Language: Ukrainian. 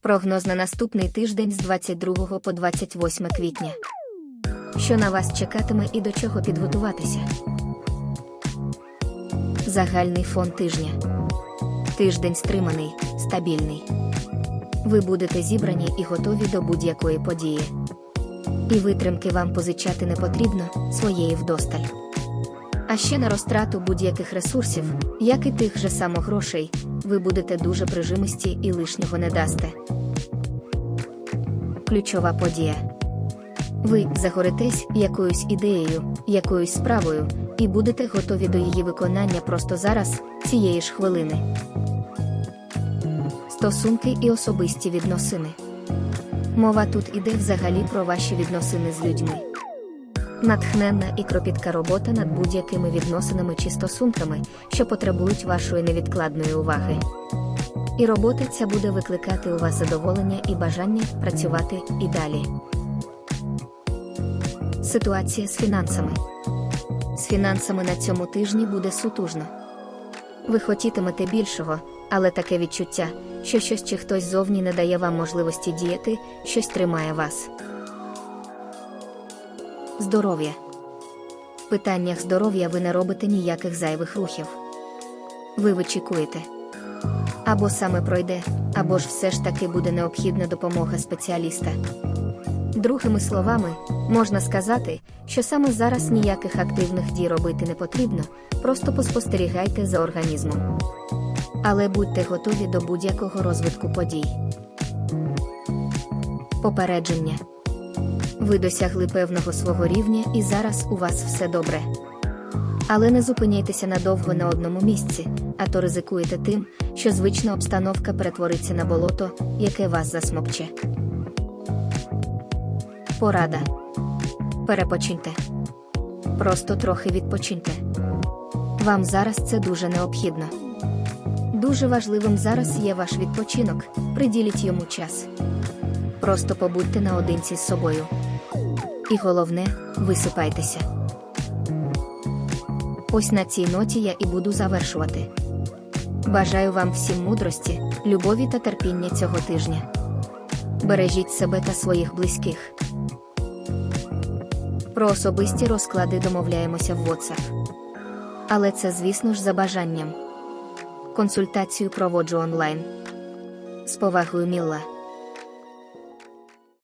Прогноз на наступний тиждень з 22 по 28 квітня. Що на вас чекатиме і до чого підготуватися? Загальний фон тижня. Тиждень стриманий, стабільний. Ви будете зібрані і готові до будь-якої події. І витримки вам позичати не потрібно, своєї вдосталь. А ще на розтрату будь-яких ресурсів, як і тих же само грошей, ви будете дуже прижимисті і лишнього не дасте. Ключова подія. Ви загоритесь якоюсь ідеєю, якоюсь справою, і будете готові до її виконання просто зараз, цієї ж хвилини. Стосунки і особисті відносини. Мова тут іде взагалі про ваші відносини з людьми. Натхненна і кропітка робота над будь-якими відносинами чи стосунками, що потребують вашої невідкладної уваги. І робота ця буде викликати у вас задоволення і бажання працювати і далі. Ситуація з фінансами. З фінансами на цьому тижні буде сутужно. Ви хотітимете більшого, але таке відчуття, що щось чи хтось зовні не дає вам можливості діяти, щось тримає вас. Здоров'я. В питаннях здоров'я ви не робите ніяких зайвих рухів. Ви вичікуєте. Або саме пройде, або ж все ж таки буде необхідна допомога спеціаліста. Другими словами, можна сказати, що саме зараз ніяких активних дій робити не потрібно, просто поспостерігайте за організмом. Але будьте готові до будь-якого розвитку подій. Попередження. Ви досягли певного свого рівня і зараз у вас все добре. Але не зупиняйтеся надовго на одному місці, а то ризикуєте тим, що звична обстановка перетвориться на болото, яке вас засмокче. Порада. Перепочиньте. Просто трохи відпочиньте. Вам зараз це дуже необхідно. Дуже важливим зараз є ваш відпочинок, приділіть йому час. Просто побудьте наодинці з собою. І головне, висипайтеся. Ось на цій ноті я і буду завершувати. Бажаю вам всім мудрості, любові та терпіння цього тижня. Бережіть себе та своїх близьких. Про особисті розклади домовляємося в WhatsApp. Але це, звісно ж, за бажанням. Консультацію проводжу онлайн. З повагою Мілла.